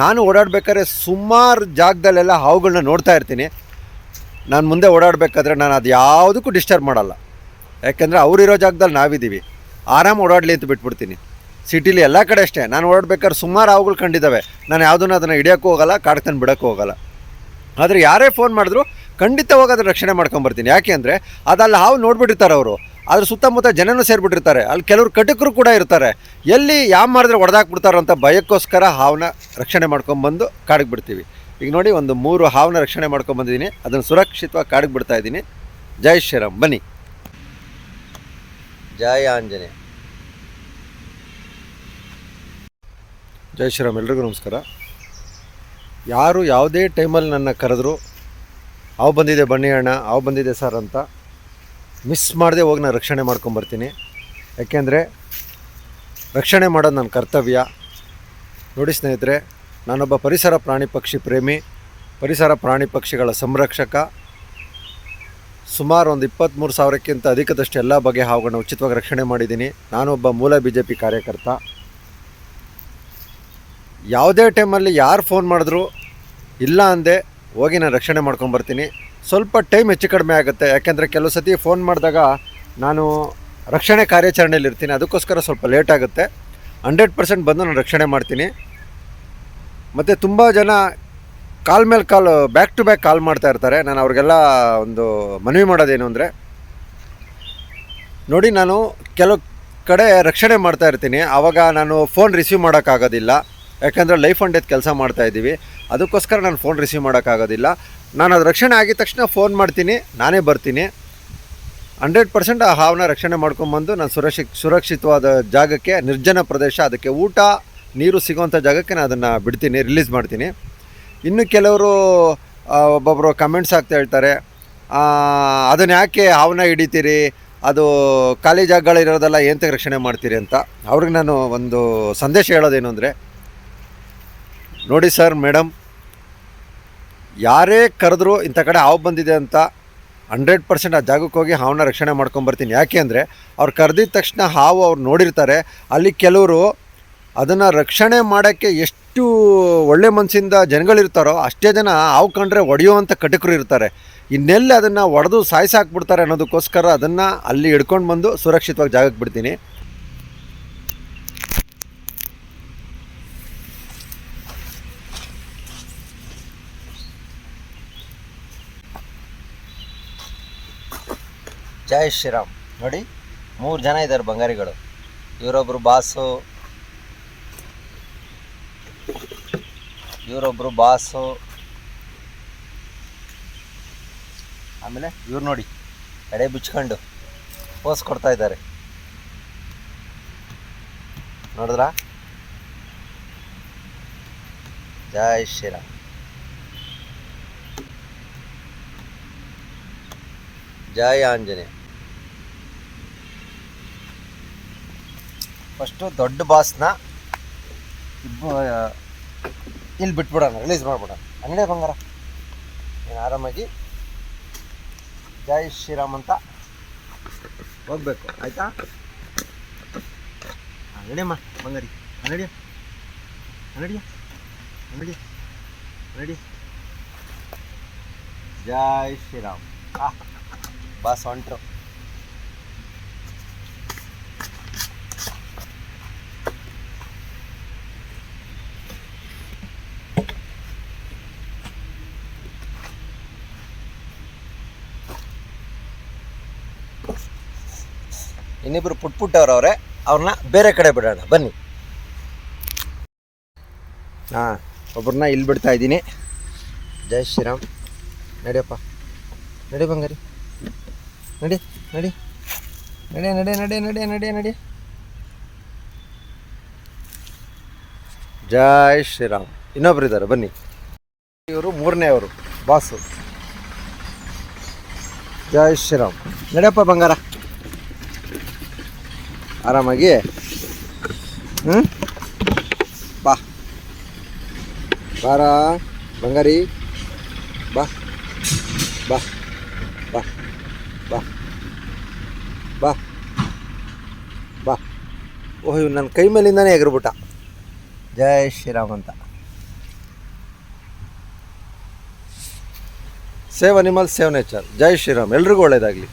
ನಾನು ಓಡಾಡಬೇಕಾದ್ರೆ ಸುಮಾರು ಜಾಗದಲ್ಲೆಲ್ಲ ಹಾವುಗಳನ್ನ ನೋಡ್ತಾ ಇರ್ತೀನಿ. ನಾನು ಮುಂದೆ ಓಡಾಡಬೇಕಾದ್ರೆ ನಾನು ಅದು ಯಾವುದಕ್ಕೂ ಡಿಸ್ಟರ್ಬ್ ಮಾಡಲ್ಲ. ಯಾಕೆಂದರೆ ಅವರಿರೋ ಜಾಗದಲ್ಲಿ ನಾವಿದ್ದೀವಿ. ಆರಾಮ್ ಓಡಾಡಲಿ ಅಂತ ಬಿಟ್ಬಿಡ್ತೀನಿ. ಸಿಟಿಲಿ ಎಲ್ಲ ಕಡೆ ಅಷ್ಟೇ. ನಾನು ಓಡಾಡ್ಬೇಕಾದ್ರೆ ಸುಮಾರು ಹಾವುಗಳು ಕಂಡಿದ್ದಾವೆ ನಾನು ಯಾವುದನ್ನು ಅದನ್ನು ಹಿಡಿಯೋಕ್ಕೂ ಹೋಗಲ್ಲ ಕಾಡ್ತಾನೆ ಬಿಡೋಕ್ಕೂ ಹೋಗಲ್ಲ. ಆದರೆ ಯಾರೇ ಫೋನ್ ಮಾಡಿದ್ರು ಖಂಡಿತವಾಗಿ ಅದನ್ನು ರಕ್ಷಣೆ ಮಾಡ್ಕೊಂಬರ್ತೀನಿ. ಯಾಕೆ ಅಂದರೆ ಅದಲ್ಲಿ ಹಾವು ನೋಡ್ಬಿಟ್ಟಿರ್ತಾರೆ ಅವರು. ಅದ್ರ ಸುತ್ತಮುತ್ತ ಜನನೂ ಸೇರಿಬಿಟ್ಟಿರ್ತಾರೆ. ಅಲ್ಲಿ ಕೆಲವರು ಕಟಕರು ಕೂಡ ಇರ್ತಾರೆ. ಎಲ್ಲಿ ಯಾವ ಮಾಡಿದ್ರೆ ಹೊಡೆದಾಕ್ಬಿಡ್ತಾರೋ ಅಂತ ಭಯಕ್ಕೋಸ್ಕರ ಹಾವನ್ನ ರಕ್ಷಣೆ ಮಾಡ್ಕೊಂಬಂದು ಕಾಡಿಗೆ ಬಿಡ್ತೀವಿ. ಈಗ ನೋಡಿ ಒಂದು ಮೂರು ಹಾವನ್ನ ರಕ್ಷಣೆ ಮಾಡ್ಕೊಂಬಂದಿದ್ದೀನಿ ಅದನ್ನು ಸುರಕ್ಷಿತವಾಗಿ ಕಾಡಿಗೆ ಬಿಡ್ತಾ ಇದ್ದೀನಿ. ಜೈ ಶ್ರೀರಾಮ್. ಬನ್ನಿ. ಜಯ ಆಂಜನೇಯ. ಜೈ ಶ್ರೀರಾಮ್. ಎಲ್ರಿಗೂ ನಮಸ್ಕಾರ. ಯಾರು ಯಾವುದೇ ಟೈಮಲ್ಲಿ ನನ್ನ ಕರೆದ್ರು ಅವು ಬಂದಿದೆ ಬನ್ನಿ ಅಣ್ಣ ಅವು ಬಂದಿದೆ ಸರ್ ಅಂತ ಮಿಸ್ ಮಾಡದೆ ಹೋಗಿ ನಾನು ರಕ್ಷಣೆ ಮಾಡ್ಕೊಂಬರ್ತೀನಿ. ಯಾಕೆಂದರೆ ರಕ್ಷಣೆ ಮಾಡೋದು ನನ್ನ ಕರ್ತವ್ಯ. ನೋಡಿ ಸ್ನೇಹಿತರೆ, ನಾನೊಬ್ಬ ಪರಿಸರ ಪ್ರಾಣಿ ಪಕ್ಷಿ ಪ್ರೇಮಿ, ಪರಿಸರ ಪ್ರಾಣಿ ಪಕ್ಷಿಗಳ ಸಂರಕ್ಷಕ. ಸುಮಾರು ಒಂದು ಇಪ್ಪತ್ತ್ಮೂರು ಸಾವಿರಕ್ಕಿಂತ ಅಧಿಕದಷ್ಟು ಎಲ್ಲ ಬಗೆಯ ಹಾವುಗಳನ್ನ ಉಚಿತವಾಗಿ ರಕ್ಷಣೆ ಮಾಡಿದ್ದೀನಿ. ನಾನೊಬ್ಬ ಮೂಲ ಬಿ ಜೆ ಪಿ ಕಾರ್ಯಕರ್ತ. ಯಾವುದೇ ಟೈಮಲ್ಲಿ ಯಾರು ಫೋನ್ ಮಾಡಿದ್ರು ಇಲ್ಲ ಅಂದೆ ಹೋಗಿ ನಾನು ರಕ್ಷಣೆ ಮಾಡ್ಕೊಂಬರ್ತೀನಿ. ಸ್ವಲ್ಪ ಟೈಮ್ ಹೆಚ್ಚು ಕಡಿಮೆ ಆಗುತ್ತೆ. ಯಾಕೆಂದರೆ ಕೆಲವು ಸತಿ ಫೋನ್ ಮಾಡಿದಾಗ ನಾನು ರಕ್ಷಣೆ ಕಾರ್ಯಾಚರಣೆಯಲ್ಲಿ ಇರ್ತೀನಿ. ಅದಕ್ಕೋಸ್ಕರ ಸ್ವಲ್ಪ ಲೇಟ್ ಆಗುತ್ತೆ. ಹಂಡ್ರೆಡ್ ಪರ್ಸೆಂಟ್ ಬಂದು ನಾನು ರಕ್ಷಣೆ ಮಾಡ್ತೀನಿ. ಮತ್ತು ತುಂಬ ಜನ ಕಾಲ್ ಮೇಲೆ call, back to back call ಮಾಡ್ತಾ ಇರ್ತಾರೆ. ನಾನು ಅವ್ರಿಗೆಲ್ಲ ಒಂದು ಮನವಿ ಮಾಡೋದೇನು ಅಂದರೆ, ನೋಡಿ ನಾನು ಕೆಲವು ಕಡೆ ರಕ್ಷಣೆ ಮಾಡ್ತಾ ಇರ್ತೀನಿ. ಆವಾಗ ನಾನು ಫೋನ್ ರಿಸೀವ್ ಮಾಡೋಕ್ಕಾಗೋದಿಲ್ಲ. ಯಾಕಂದರೆ ಲೈಫ್ ಆ್ಯಂಡ್ ಡೆತ್ ಕೆಲಸ ಮಾಡ್ತಾಯಿದ್ದೀವಿ ಅದಕ್ಕೋಸ್ಕರ ನಾನು ಫೋನ್ ರಿಸೀವ್ ಮಾಡೋಕ್ಕಾಗೋದಿಲ್ಲ. ನಾನು ಅದು ರಕ್ಷಣೆ ಆಗಿದ ತಕ್ಷಣ ಫೋನ್ ಮಾಡ್ತೀನಿ, ನಾನೇ ಬರ್ತೀನಿ. ಹಂಡ್ರೆಡ್ ಪರ್ಸೆಂಟ್ ಆ ಹಾವನ್ನ ರಕ್ಷಣೆ ಮಾಡ್ಕೊಂಬಂದು ನಾನು ಸುರಕ್ಷಿ, ಸುರಕ್ಷಿತವಾದ ಜಾಗಕ್ಕೆ, ನಿರ್ಜನ ಪ್ರದೇಶ, ಅದಕ್ಕೆ ಊಟ, ನೀರು ಸಿಗುವಂಥ ಜಾಗಕ್ಕೆ ನಾನು ಅದನ್ನು ಬಿಡ್ತೀನಿ ರಿಲೀಸ್ ಮಾಡ್ತೀನಿ. ಇನ್ನು ಕೆಲವರು ಒಬ್ಬೊಬ್ಬರು ಕಮೆಂಟ್ಸ್ ಆಗ್ತಾ ಹೇಳ್ತಾರೆ ಅದನ್ನು ಯಾಕೆ ಹಾವನ್ನ ಹಿಡಿತೀರಿ? ಅದು ಖಾಲಿ ಜಾಗಗಳಿರೋದೆಲ್ಲ ಏನಂತ ರಕ್ಷಣೆ ಮಾಡ್ತೀರಿ ಅಂತ. ಅವ್ರಿಗೆ ನಾನು ಒಂದು ಸಂದೇಶ ಹೇಳೋದೇನು ಅಂದರೆ, ನೋಡಿ ಸರ್ ಮೇಡಮ್ ಯಾರೇ ಕರೆದ್ರು ಇಂಥ ಕಡೆ ಹಾವು ಬಂದಿದೆ ಅಂತ ಹಂಡ್ರೆಡ್ ಪರ್ಸೆಂಟ್ ಆ ಜಾಗಕ್ಕೆ ಹೋಗಿ ಹಾವನ್ನ ರಕ್ಷಣೆ ಮಾಡ್ಕೊಂಬರ್ತೀನಿ ಯಾಕೆ ಅಂದರೆ ಅವ್ರು ಕರೆದಿದ ತಕ್ಷಣ ಹಾವು ಅವ್ರು ನೋಡಿರ್ತಾರೆ. ಅಲ್ಲಿ ಕೆಲವರು ಅದನ್ನು ರಕ್ಷಣೆ ಮಾಡೋಕ್ಕೆ ಎಷ್ಟು ಒಳ್ಳೆ ಮನಸ್ಸಿಂದ ಜನಗಳಿರ್ತಾರೋ ಅಷ್ಟೇ ಜನ ಹಾವು ಕಂಡ್ರೆ ಒಡೆಯುವಂಥ ಕಟಕರು ಇರ್ತಾರೆ. ಇನ್ನೆಲ್ಲಿ ಅದನ್ನು ಒಡೆದು ಸಾಯಿಸಾಕ್ಬಿಡ್ತಾರೆ ಅನ್ನೋದಕ್ಕೋಸ್ಕರ ಅದನ್ನು ಅಲ್ಲಿ ಹಿಡ್ಕೊಂಡು ಬಂದು ಸುರಕ್ಷಿತವಾಗಿ ಜಾಗಕ್ಕೆ ಬಿಡ್ತೀನಿ. ಜೈ ಶ್ರೀರಾಮ್. ನೋಡಿ, ಮೂರು ಜನ ಇದ್ದಾರೆ ಬಂಗಾರಿಗಳು. ಇವರೊಬ್ಬರು ಬಾಸು ಇವರೊಬ್ಬರು ಬಾಸು, ಆಮೇಲೆ ಇವ್ರು ನೋಡಿ, ಎಡೆ ಬಿಚ್ಕೊಂಡು ಪೋಸ್ ಕೊಡ್ತಾ ಇದ್ದಾರೆ. ನೋಡಿದ್ರ? ಜೈ ಶ್ರೀರಾಮ್. ಜೈ ಆಂಜನೇಯ ಫಸ್ಟು ದೊಡ್ಡ ಬಾಸ್ನ ಇಬ್ಬ, ಇಲ್ಲಿ ಬಿಟ್ಬಿಡೋಣ ರಿಲೀಸ್ ಮಾಡಿಬಿಡೋಣ. ಅಂಗಡಿ ಬಂಗಾರ. ನೀನು ಆರಾಮಾಗಿ ಜೈ ಶ್ರೀರಾಮ್ ಅಂತ ಹೋಗ್ಬೇಕು, ಆಯ್ತಾ? ಅಂಗಡಿಯಮ್ಮ ಬಂಗಾರಿ ಅಂಗಡಿಯ ಅಂಗಡಿಯ ಅಂಗಡಿ ಅಂಗಡಿ. ಜೈ ಶ್ರೀರಾಮ್. ಆ. ಬಾಸ್ ಹೊಂಟ್ರು ಇನ್ನಿಬ್ರು ಪುಟ್ ಪುಟ್ಟವ್ರವ್ರೆ ಅವ್ರನ್ನ ಬೇರೆ ಕಡೆ ಬಿಡೋಣ, ಬನ್ನಿ. ಹಾಂ ಒಬ್ಬರನ್ನ ಇಲ್ಲಿ ಬಿಡ್ತಾ ಇದ್ದೀನಿ. ಜೈ ಶ್ರೀರಾಮ್. ನಡಿಯಪ್ಪ. ನಡಿ ಬಂಗಾರಿ. ನಡಿ ನಡಿ. ನಡೆ ನಡೆ ನಡೆ ನಡೆ ನಡೆ ನಡೆ. ಜೈ ಶ್ರೀರಾಮ್. ಇನ್ನೊಬ್ರು ಇದ್ದಾರೆ, ಬನ್ನಿ. ಇವರು ಮೂರನೇ ಅವರು, ಬಾಸು. ಜೈ ಶ್ರೀರಾಮ್. ನಡೆಯಪ್ಪ ಬಂಗಾರ. ಆರಾಮಾಗಿ ಹ್ಞೂ ಬಾ. ಬಾರ, ಬಂಗಾರಿ. ಬಾ. ಬಾ ಬಾ. ಓಹ್ ಇವ್ ನನ್ನ ಕೈ ಮೇಲಿಂದನೇ ಎಗರ್ಬಿಟ್ಟ. ಜೈ ಶ್ರೀರಾಮ್ ಅಂತ. Save animal save nature. ಜೈ ಶ್ರೀರಾಮ್. ಎಲ್ರಿಗೂ ಒಳ್ಳೆಯದಾಗಲಿ